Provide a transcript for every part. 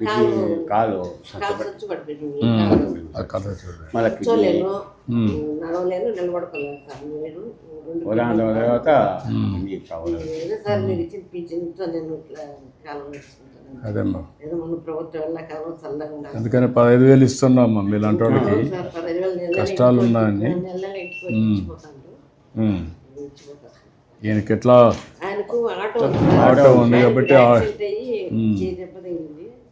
Kidney కాలు. మళ్ళీ kidney ఉదాహరణ తర్వాత అదేమ్మా అందుకని పదహైదు వేలు ఇస్తున్నామ్మా మీలాంటి వాళ్ళకి. కష్టాలు ఉన్నాయని. ఈయనకి ఎట్లా. ఆటో ఉంది. కాబట్టి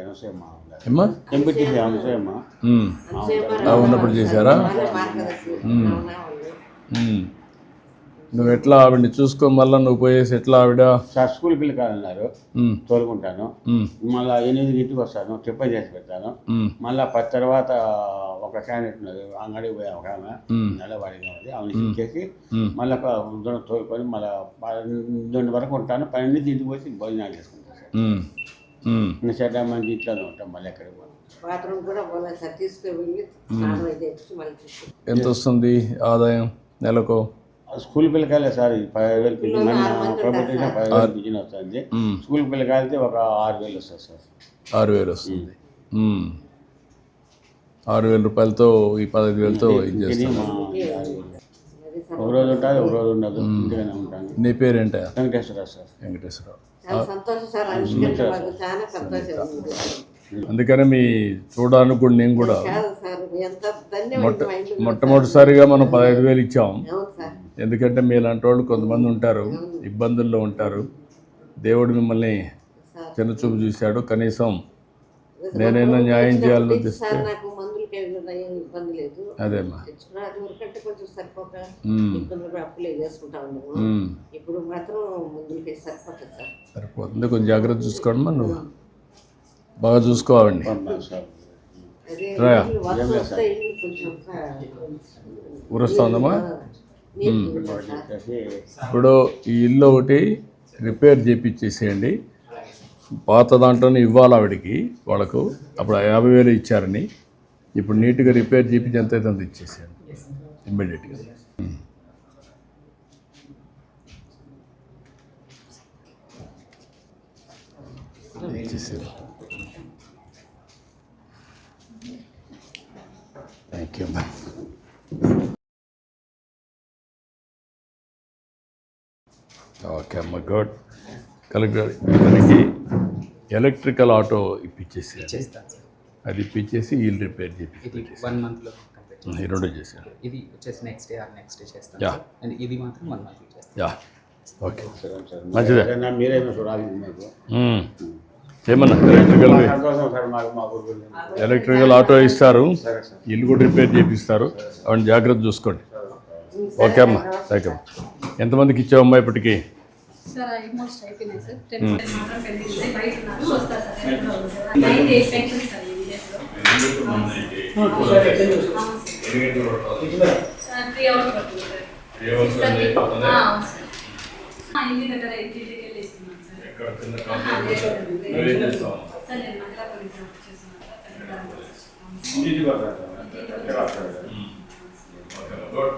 అనసూయమ్మ అనసూయమ్మ ఉన్నప్పుడు చేశారా మార్గదర్శి అవునా వాళ్ళు. మ్మ్. నువ్వు ఎట్లా ఆవిడని చూసుకో మళ్ళీ నువ్వు పోయేసి ఎట్లా ఆవిడ సార్ స్కూల్ పిల్లకాయలున్నారు మ్మ్. తోలుకుంటాను. మళ్ళీ ఎనిమిదికి ఇంటికి వస్తాను టిఫిన్ చేసి పెడతాను. మళ్ళీ పది తర్వాత ఒక క్యాండిడేట్ ఉన్నది అంగడికి పోయా ఒక ఆమె. నెలవాడిగా ఉంది ఆమె ఇచ్చేసి మ్మ్. మళ్ళీ తోలుకొని మళ్ళీ పన్నెండు వరకు ఉంటాను పన్నెండు ఇంటికి వచ్చి భోజనాలు చేసుకుంటాను సార్ చెడ్డ మంది ఇంట్లోనే ఉంటాం మళ్ళీ ఎక్కడికి పోను బాత్రూమ్ కూడా సార్ ఎంత వస్తుంది ఆదాయం నెలకు? స్కూల్ పిల్లకాయలే సార్ ఈ పదిహేను వేలు పిల్లలు ప్రభుత్వం పదిహేను వేలు పిల్లలు వస్తుంది. స్కూల్ పిల్లకాయలతే ఒక ఆరు వేలు వస్తుంది సార్. ఆరు వేలు వస్తుంది. ఆరు వేల రూపాయలతో ఈ పదహైదు వేలతో ఇది ఇది చేస్తాను మా ఆరు వేలు అది సార్ ఒక రోజు ఉంటుంది ఒక రోజు ఉండదు. ఇంటిగానే ఉంటాను నీ పేరేంట? సార్. వెంకటేశ్వరరావు. సంతోషం సార్ చాలా సంతోషం. ఉంది. అందుకని మీ చూడడానికి కూడా నేను కూడా మా ఇల్లు మొట్టమొదటిసారిగా మనం పదహైదు వేలు ఇచ్చాం. అవును సార్. ఎందుకంటే మీలాంటి వాళ్ళు కొంతమంది ఉంటారు ఇబ్బందుల్లో ఉంటారు. దేవుడు మిమ్మల్ని సార్. చిన్నచూపు చూశాడు. కనీసం నేనైనా న్యాయం చేయాలని ఉద్దేశిస్తే సార్ నాకు మందులకి ఏం ఇబ్బంది లేదు. అదేమ్మా కొంచెం సరిపోక. మ్మ్. ఇబ్బందులు అప్పులే చేసుకుంటా ఉన్నాము. ఇప్పుడు మాత్రం మందులకి సరిపోతుంది సార్? సరిపోతుంది. కొంచెం జాగ్రత్త చూసుకోండి మరి నువ్వు. బాగా చూసుకోవాలండి. చెప్పేసి ఇప్పుడు ఈ ఇల్లు ఒకటి రిపేర్ చేపించేసేయండి పాత దాంట్లోనే ఇవ్వాలి ఆవిడకి వాళ్ళకు. అప్పుడు యాభై వేలు ఇచ్చారని. ఇప్పుడు నీట్గా రిపేర్ చేపించి ఎంత అయితే అంత ఇచ్చేసేయండి. ఇమ్మీడియట్గా థ్యాంక్ యూ మ్యామ్ ఓకే అమ్మ గుడ్ కలెక్టర్ ఇతనికి ఎలక్ట్రికల్ ఆటో ఇప్పించేసి అది ఇప్పించేసి వీళ్ళు రిపేర్ చేసి వన్ మంత్లో ఈ రెండు చేశాను. ఇది వచ్చేసి next day or next day చేస్తాను. అండ్ ఇది మాత్రం వన్ మంత్లో చేస్తాను. యా. ఓకే. సరే సార్. మంచిదే. మీరైనా చూడాలి. ఏమన్నా? ఎలక్ట్రికల్ ఎలక్ట్రికల్ ఆటో ఇస్తారు. ఇల్లు కూడా రిపేర్ చేపిస్తారు. అవన్నీ జాగ్రత్త చూసుకోండి. ఓకే అమ్మా. థ్యాంక్ యూ ఎంతమందికి ఇచ్చావమ్మా ఇప్పటికీ? సార్ సార్ ఈ విలేజ్లో త్రీ అవర్స్ పడుతుంది సార్ అవును సార్. ఆ, ఇంటి దగ్గర ఇంటికి వెళ్ళి ఇస్తున్నాను సార్. ఆహా, లేదు, లేదు. సార్ నేను మంగళాపురం జాబ్ చేస్తున్నాను సార్. ఇంటికి. Okay good.